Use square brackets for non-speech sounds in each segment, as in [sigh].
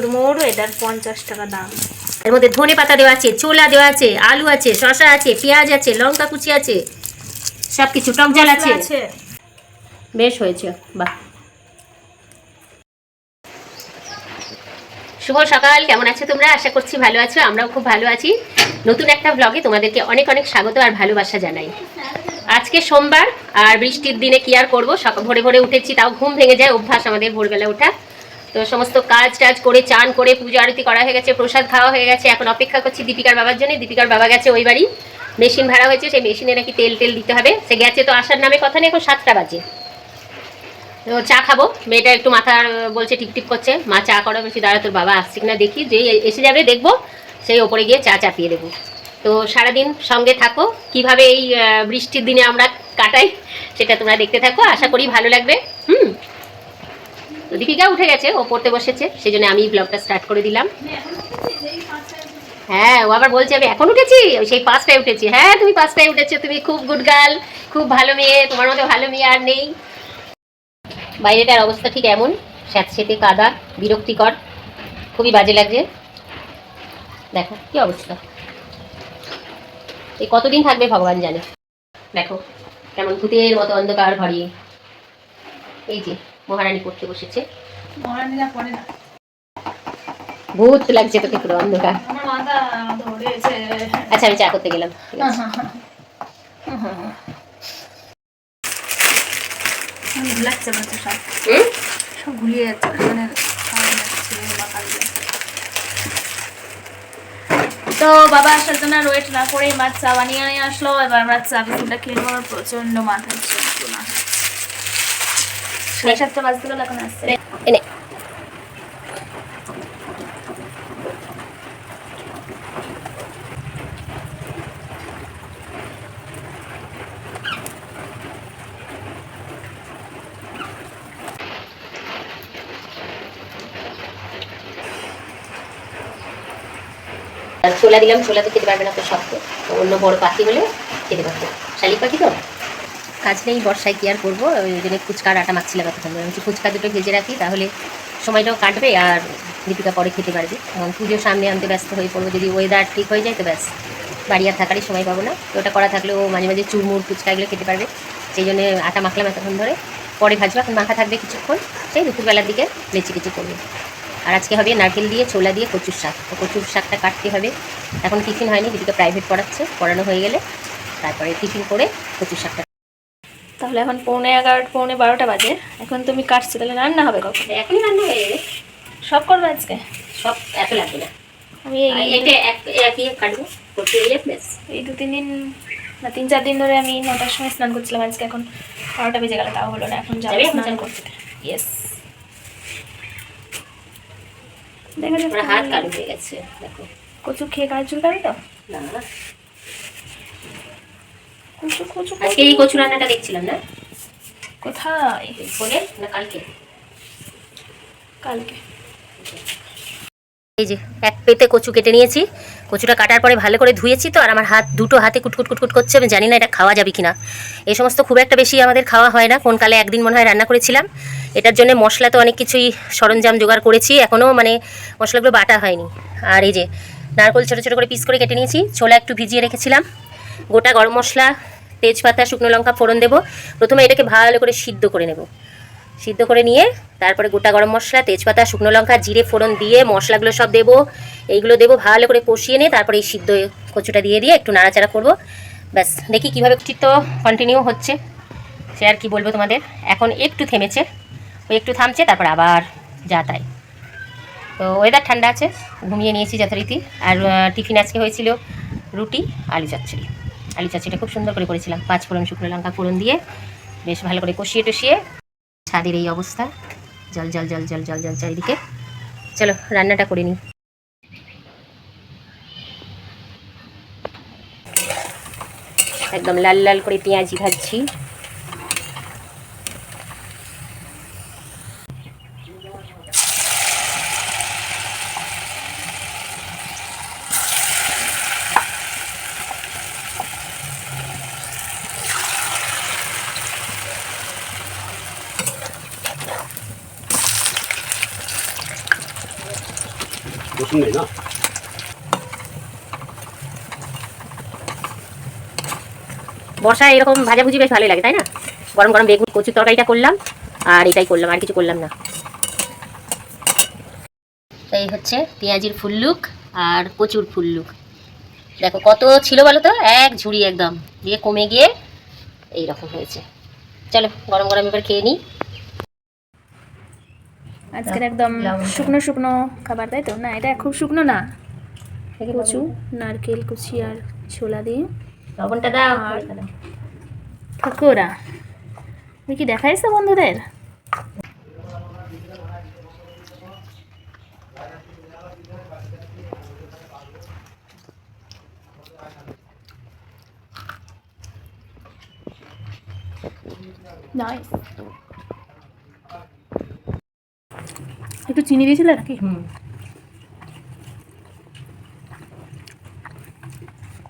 চুরমুর এটার পঞ্চাশ টাকা দাম। এর মধ্যে ধনে পাতা দেওয়া আছে ছোলা দেওয়া আছে আলু আছে শসা আছে পেঁয়াজ আছে লঙ্কা কুচি আছে সব কিছু টক জল আছে। বেশ হয়েছে বাহ। শুভ সকাল কেমন আছো তোমরা? আশা করছি ভালো আছো আমরাও খুব ভালো আছি। নতুন একটা ব্লগে তোমাদেরকে অনেক অনেক স্বাগত আর ভালোবাসা জানাই। আজকে সোমবার আর বৃষ্টির দিনে কি আর করব? ভোরে ভোরে উঠেছি তাও ঘুম ভেঙে যায় অভ্যাস আমাদের ভোরবেলা ওঠা। তো সমস্ত কাজ টাজ করে, চান করে, পুজো আরতি করা হয়ে গেছে, প্রসাদ খাওয়া হয়ে গেছে। এখন অপেক্ষা করছি দীপিকার বাবার জন্য। দীপিকার বাবা গেছে ওই বাড়ি। মেশিন ভাড়া হয়েছে, সেই মেশিনে নাকি তেল তেল দিতে হবে। সে গেছে তো আসার নামে কথা নেই, এখন সাতটা বাজে। তো চা খাব। মেয়েটা একটু মাথার বলছে টিপটিপ করছে। মা, চা করো। বলছি, দাঁড়া, তোর বাবা আসছে কিনা দেখি। যে এসে যাবে, দেখব। সেই ওপরে গিয়ে চা চাপিয়ে দেবো। তো সারাদিন সঙ্গে থাকো। কীভাবে এই বৃষ্টির দিনে আমরা কাটাই, সেটা তোমরা দেখতে থাকো। আশা করি ভালো লাগবে। হুম? তো দীপিকা উঠে গেছে, ও পড়তে বসেছে সেই জন্য আমি ব্লগটা স্টার্ট করে দিলাম। হ্যাঁ ও আবার বলছে, আমি এখন উঠেছি? সেই পাঁচটায় উঠেছি। হ্যাঁ তুমি পাঁচটায় উঠেছো, তুমি খুব গুড গার্ল খুব ভালো মেয়ে, তোমার মতো ভালো মেয়ে আর নেই। বাইরেটার অবস্থা ঠিক এমন, স্যাঁতসেঁতে কাদা, বিরক্তিকর, খুবই বাজে লাগছে। দেখো, কি অবস্থা। এই কতদিন থাকবে ভগবান জানে। দেখো, কেমন ভূতের মতো অন্ধকার ভরিয়ে এই যে মহারানী পড়তে বসেছে। মহারানীরা পড়ে না। ভূত লাগছে তোকে পুরো অন্ধকার। আচ্ছা আমি চা করতে গেলাম। ঠিক লাগছে সব সব। ঘুরিয়ে যাচ্ছে। মানে সামনে যাচ্ছে, মাথা দিয়ে। তো বাবা আসার জন্য ওয়েট না করে মাছ চা বানিয়ে নিয়ে আসলো। এবার আমরা চা বিস্কুটটা খেয়ে প্রচণ্ড মাথা যন্ত্রণা ছোলা দিলাম, ছোলা তো খেতে পারবে না তো শক্ত অন্য বড় পাখি হলে খেতে পারবে শালিক পাখি তো? কাজ নেই বর্ষায় কি আর করব? ওই জন্য ফুচকার আটা মাখছিলাম এতক্ষণ ধরে। ফুচকা দুটো ভেজে রাখি, তাহলে সময়টাও কাটবে আর দীপিকা পরে খেতে পারবে। এখন পুজো সামনে আনতে ব্যস্ত হয়ে পড়ব, যদি ওয়েদার ঠিক হয়ে যায় তো ব্যাস। বাড়ি আর থাকারই সময় পাবো না। তো ওটা করা থাকলেও মাঝে মাঝে চুরমুর ফুচকা এগুলো খেতে পারবে। সেই জন্য আটা মাখলাম এতক্ষণ ধরে। পরে ভাজবো, এখন মাখা থাকবে কিছুক্ষণ। সেই দুপুরবেলার দিকে লেচি কিছু করবে। আর আজকে হবে নারকেল দিয়ে, ছোলা দিয়ে কচুর শাক। তো কচুর শাকটা কাটতে হবে। এখন টিফিন হয়নি দিদিকে প্রাইভেট পড়াচ্ছে, পড়ানো হয়ে গেলে। তারপরে টিফিন করে কচুর শাকটা তাহলে এখন পৌনে এগারোটা পৌনে বারোটা বাজে। এখন তুমি কাটছো তাহলে রান্না হবে কখন? এখনই রান্না হয়ে যাবে সব করবে আজকে? সব এত লাগবে না। আমি এই গেলে এই দু তিন দিন না তিন চার দিন ধরে আমি নটার সময় স্নান করছিলাম আজকে এখন বারোটা বেজে গেলে তাও হলো না এখন যাব স্নান করতে। ইয়েস দেখা যাক হাত কালো হয়ে গেছে দেখো। কচু খেয়ে কাজ চুল কাটবে তো? না। কচু কচু আজকে এই কচু রান্নাটা দেখছিলাম না? কোথায়? ফোনে না কালকে। কালকে। এই যে এক পেতে কচু কেটে নিয়েছি। কচুটা কাটার পরে ভালো করে ধুয়েছি তো আর আমার হাত দুটো হাতে কুটকুট কুটকুট করছে আমি জানি না এটা খাওয়া যাবে কিনা। এই সমস্ত খুব একটা বেশি আমাদের খাওয়া হয় না কোন কালে একদিন মনে হয় রান্না করেছিলাম। এটার জন্য মশলা তো অনেক কিছুই সরঞ্জাম জোগাড় করেছি এখনও মানে মশলাগুলো বাটা হয়নি। আর এই যে নারকোল ছোটো ছোটো করে পিস করে কেটে নিয়েছি ছোলা একটু ভিজিয়ে রেখেছিলাম। গোটা গরম মশলা তেজপাতা, শুকনো লঙ্কা ফোড়ন দেবো। প্রথমে এটাকে ভালো করে সিদ্ধ করে নেব। সিদ্ধ করে নিয়ে তারপরে গোটা গরম মশলা, তেজপাতা, শুকনো লঙ্কা, জিরে, ফোড়ন দিয়ে মশলাগুলো সব দেবো। এইগুলো দেবো ভালো করে কষিয়ে নিয়ে তারপরে এই সিদ্ধ কচুটা দিয়ে দিয়ে একটু নাড়াচাড়া করব। ব্যাস, দেখি কীভাবে চিত্ত কন্টিনিউ হচ্ছে। সে আর কি বলব তোমাদের? এখন একটু থেমেছে। ওই একটু থামছে, তারপর আবার যা তাই। তো ওয়েদার ঠান্ডা আছে, ঘুমিয়ে নিয়েছি যথারীতি। আর টিফিন আজকে হয়েছিল রুটি, আলু চচ্চড়ি। আলু চাচিটা খুব সুন্দর করে করেছিলাম। পাঁচ ফোড়ন, শুকনো লঙ্কা ফোড়ন দিয়ে বেশ ভালো করে কষিয়ে টসিয়ে ছাদের এই অবস্থা। জল জল জল জল জল জল চারিদিকে। চলো, রান্নাটা করে নিই। একদম লাল লাল করে পেঁয়াজি ভাজছি। রসুন এরকম ভাজাভুজি বেশ ভালোই লাগে, তাই না? গরম গরম বেগুন, কচুর তরকারিটা করলাম, আর এটাই করলাম, আর কিছু করলাম না। এই হচ্ছে পেঁয়াজির ফুল্লুক আর কচুর ফুল্লুক দেখো কত ছিল বলো তো? এক ঝুড়ি একদম, দিয়ে কমে গিয়ে এইরকম হয়েছে। চলো গরম গরম এবার খেয়ে নিই। আজকের একদম শুকনো শুকনো খাবার তাই তো? না এটা খুব শুকনো না। কচু নারকেল কুচি আর ছোলা দিয়ে। লবণটা দাও। পকোড়া তুমি কি দেখাইছো বন্ধুদের? Nice. একটু চিনি দিয়েছিলে নাকি? হুম।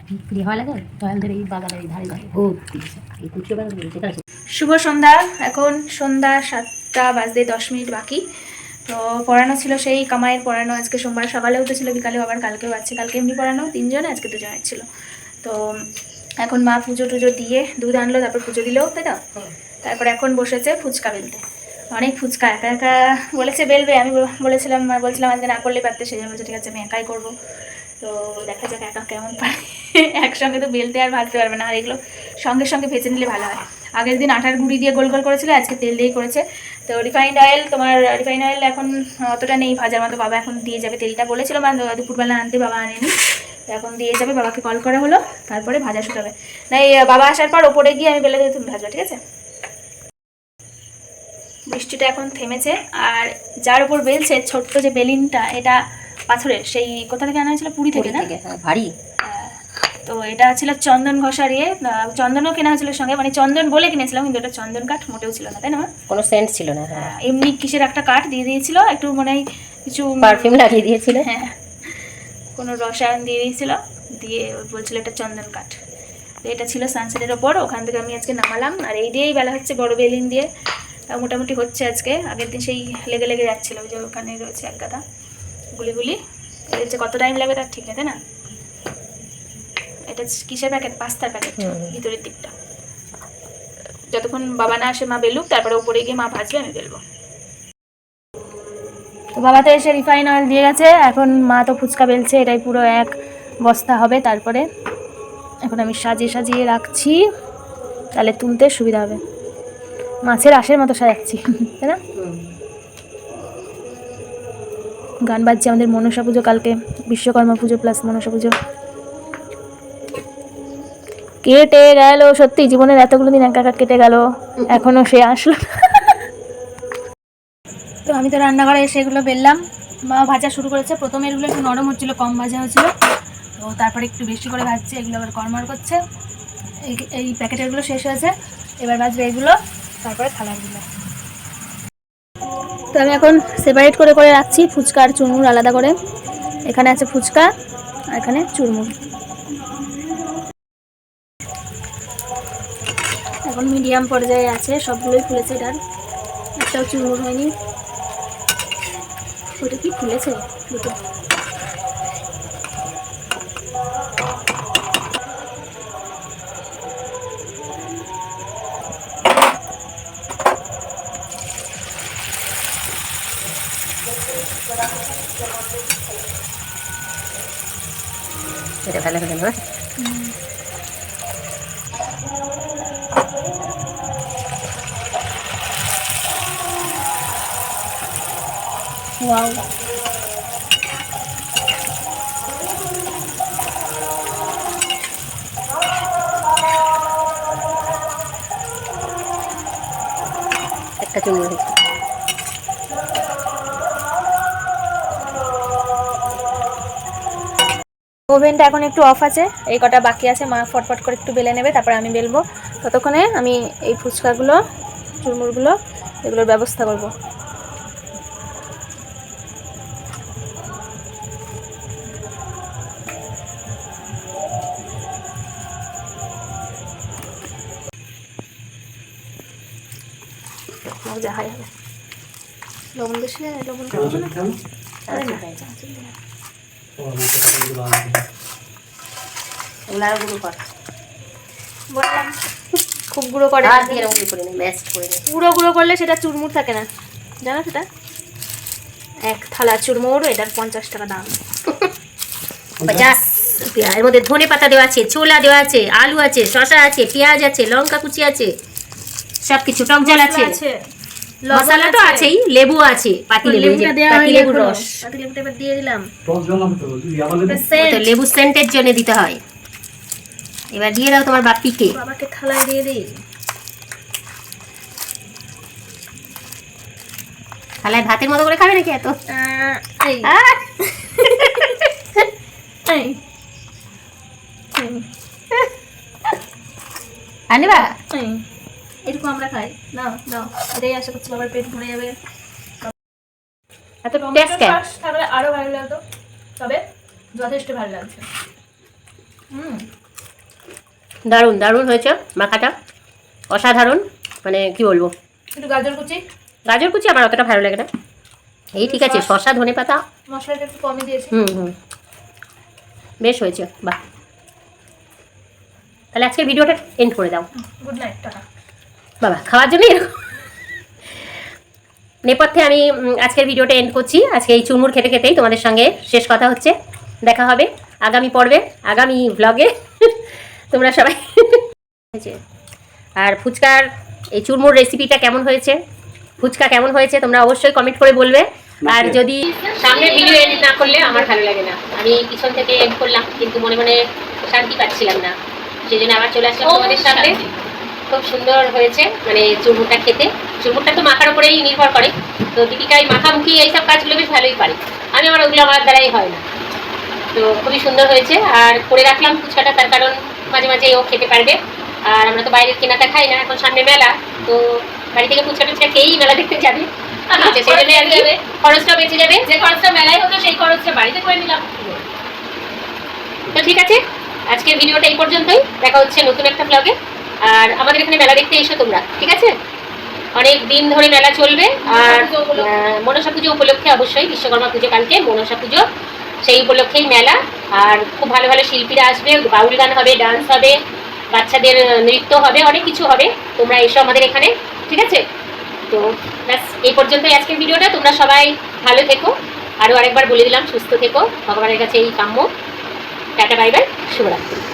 বিক্রি লাগে? দয়ালদের এই বাগানের এই ধারে ধারে। ভর্তি এই কুচো বাগান শুভ সন্ধ্যা। এখন সন্ধ্যা সাতটা বাজতে দশ মিনিট বাকি। তো পড়ানো ছিল সেই কামাইয়ের পড়ানো। আজকে সোমবার সকালে উঠেছিল বিকালেও আবার কালকেও আছে। কালকে এমনি পড়ানো তিনজনে আজকে দুজনের ছিল। তো এখন মা পুজো টুজো দিয়ে দুধ আনলো তারপর পুজো দিলেও তাই তো? তারপর এখন বসেছে ফুচকা বেলতে। অনেক ফুচকা, একা একা বলেছে বেলবে, আমি বলেছিলাম আর বলছিলাম আজকে না করলে পারতে, সেই জন্য বলছে, ঠিক আছে, আমি একাই করব। তো দেখা যাক একা কেমন পারে। [laughs] একসঙ্গে তো বেলতে আর ভাজতে পারবে না, আর এগুলো সঙ্গে সঙ্গে ভেজে নিলে ভালো হয়। আগের দিন আটার গুঁড়ি দিয়ে গোল গোল করেছিল, আজকে তেল দিয়েই করেছে। তো রিফাইন্ড অয়েল তোমার রিফাইন্ড অয়েল এখন অতটা নেই, ভাজার মতো বাবা এখন দিয়ে যাবে, তেলটা বলেছিল বা দুপুরবেলা আনতে, বাবা আনেনি। এখন দিয়ে যাবে, বাবাকে কল করা হলো, তারপরে ভাজা শুকাবে। না, এই, বাবা আসার পর ওপরে গিয়ে আমি বেলে দিয়ে তুমি ভাজবা, ঠিক আছে? বৃষ্টিটা এখন থেমেছে আর যার উপর বেলছে ছোট্ট যে বেলিনটা এটা পাথরের সেই কোথা থেকে আনা হয়েছিল? পুরী থেকে না? হ্যাঁ ভারী। তো এটা ছিল চন্দন ঘষার ইয়ে চন্দনও কেনা হয়েছিল সঙ্গে মানে চন্দন বলে কিনেছিলাম কিন্তু এটা চন্দন কাঠ মোটেও ছিল না তাই না কোনো সেন্ট ছিল না হ্যাঁ। এমনি কিসের একটা কাঠ দিয়ে দিয়েছিল একটু মনে হয় কিছু পারফিউম লাগিয়ে দিয়েছিল। হ্যাঁ কোনো রসায়ন দিয়ে দিয়েছিল দিয়ে বলছিল এটা চন্দন কাঠ। তো এটা ছিল সানসেটের ওপর ওখান থেকে আমি আজকে নামালাম আর এই দিয়েই বেলা হচ্ছে বড় বেলিন দিয়ে। তাও মোটামুটি হচ্ছে আজকে। আগের দিন সেই লেগে লেগে যাচ্ছিল যে ওখানে রয়েছে এক গাদা গুলি গুলি। এর যে কত টাইম লাগবে তার ঠিক নেই তাই না? এটা কিসের প্যাকেট পাস্তার প্যাকেট ভিতরের দিকটা। যতক্ষণ বাবা না আসে মা বেলুক তারপরে উপরে গিয়ে মা ভাজবে আমি বেলবো। তো বাবা তো এসে রিফাইন অয়েল দিয়ে গেছে। এখন মা তো ফুচকা বেলছে এটাই পুরো এক বস্তা হবে তারপরে। এখন আমি সাজিয়ে সাজিয়ে রাখছি। তাহলে তুলতে সুবিধা হবে। মাছের আশের মতো সাজাচ্ছি, তাই না? গান বাজছে আমাদের মনসা পুজো কালকে, বিশ্বকর্মা পুজো প্লাস মনসা পুজো। কেটে গেল, সত্যি জীবনের এতগুলো দিন একা কেটে গেল, এখনও সে আসলো তো আমি তো রান্নাঘরে এসে এগুলো বেললাম। মা ভাজা শুরু করেছে। প্রথমে এগুলো একটু নরম হচ্ছিল, কম ভাজা হচ্ছিল। তো তারপরে একটু বেশি করে ভাজছে, এগুলো আবার কর্মার করছে। এই এই প্যাকেটেরগুলো শেষ হয়েছে। এবার ভাজবে এগুলো। তারপরে থালারগুলো তো আমি এখন সেপারেট করে করে রাখছি ফুচকা আর চুরমুর আলাদা করে। এখানে আছে ফুচকা, আর এখানে চুরমুর। এখন মিডিয়াম পর্যায়ে আছে, সবগুলোই ফুলেছে এটার। একটাও চুরমুর হয়নি। ওটা কি ফুলেছে? দুটো। এটা ভালো হলো না ওয়াও একটা চুমুর হয়েছে ওভেনটা এখন একটু অফ আছে। এই কটা বাকি আছে মা ফটফট করে একটু বেলে নেবে তারপরে আমি বেলবো। ততক্ষণে আমি এই ফুচকাগুলো চুরমুরগুলো এগুলোর ব্যবস্থা করব। হয়। লবণ বেশি লবণ আরে গুঁড়ো কর। বললাম খুব গুঁড়ো করে হাত দিয়ে এরকম করে নে ম্যাশ করে নে। পুরো গুঁড়ো করলে সেটা চুরমুর থাকে না। জানো সেটা? এক থালা চুরমুর এটার পঞ্চাশ টাকা দাম। পঞ্চাশ রুপিয়া। এর মধ্যে ধনে পাতা দেওয়া আছে ছোলা দেওয়া আছে আলু আছে শশা আছে পেঁয়াজ আছে লঙ্কা কুচি আছে সব কিছু টক জল আছে। মশলা তো আছেই লেবু আছে পাতি লেবু পাতি লেবুর রস। পাতি লেবুটা এবার দিয়ে দিলাম। তো আবার লেবু তো লেবু সেন্টের জন্য দিতে হয়। এবার দিয়ে দাও তোমার বাপিকে। বাবাকে থালায় দিয়ে দিই। থালায় ভাতের মতো করে খাবে নাকি এত? আহ, এই। এই, আনিবা? এই। এটুকু আমরা খাই। না না এটাই আশা করছি বাবার পেট ভরে যাবে। এত টেস্ট থাকলে আরও ভালো লাগতো। তবে যথেষ্ট ভালো লাগছে। হুম। দারুণ দারুণ হয়েছে মাখাটা। অসাধারণ মানে কি বলব? একটু গাজর কুচি। গাজর কুচি আমার অতটা ভালো লাগে না। এই ঠিক আছে শশা ধনে পাতা। মশলাটা একটু কমই দিয়েছি। হুম হুম। বেশ হয়েছে বাহ। তাহলে আজকের ভিডিওটা এন্ড করে দাও। Good night tata. বাবা খাওয়ার জন্য এরকম। নেপথ্যে আমি আজকের ভিডিওটা এন্ড করছি। আজকে এই চুরমুর খেতে খেতেই তোমাদের সঙ্গে শেষ কথা হচ্ছে। দেখা হবে আগামী পর্বে আগামী ব্লগে তোমরা সবাই আর ফুচকার এই চুরমুর রেসিপিটা কেমন হয়েছে? ফুচকা কেমন হয়েছে? তোমরা অবশ্যই কমেন্ট করে বলবে। আর যদি সামনে ভিডিও এন্ড না করলে আমার ভালো লাগে না। আমি পিছন থেকে এন্ড করলাম কিন্তু মনে মনে শান্তি পাচ্ছিলাম না। সেই জন্য আবার চলে আসলাম তোমাদের সামনে। খুব সুন্দর হয়েছে মানে চুরমুরটা খেতে। চুরমুরটা তো মাখার উপরেই নির্ভর করে। তো দীপিকা এই মাখামুখি এইসব কাজগুলো বেশ ভালোই পারে। আমি আমার ওগুলো আমার দ্বারাই হয় না। তো খুবই সুন্দর হয়েছে। আর করে রাখলাম ফুচকাটা তার কারণ মাঝে মাঝে ও খেতে পারবে। আর আমরা তো বাইরের কেনাটা খাই না এখন সামনে মেলা। তো বাড়ি থেকে ফুচকা টুচকা খেয়েই মেলা দেখতে যাবে। সেই জন্য আর কি খরচটা বেঁচে যাবে। যে খরচটা মেলায় হতো সেই খরচটা বাড়িতে করে নিলাম। তো ঠিক আছে আজকের ভিডিওটা এই পর্যন্তই। দেখা হচ্ছে নতুন একটা ব্লগে আর আমাদের এখানে মেলা দেখতে এসো তোমরা ঠিক আছে? অনেক দিন ধরে মেলা চলবে আর মনসা পুজো উপলক্ষে। অবশ্যই বিশ্বকর্মা পুজো কালকে মনসা পুজো সেই উপলক্ষেই মেলা। আর খুব ভালো ভালো শিল্পীরা আসবে বাউল গান হবে ডান্স হবে বাচ্চাদের নৃত্য হবে অনেক কিছু হবে। তোমরা এসো আমাদের এখানে ঠিক আছে? তো ব্যাস এই পর্যন্তই আজকের ভিডিওটা। তোমরা সবাই ভালো থেকো। আরও আরেকবার বলে দিলাম সুস্থ থেকো। ভগবানের কাছে এই কাম্য। Tata bye bye. শুভরাত্রি।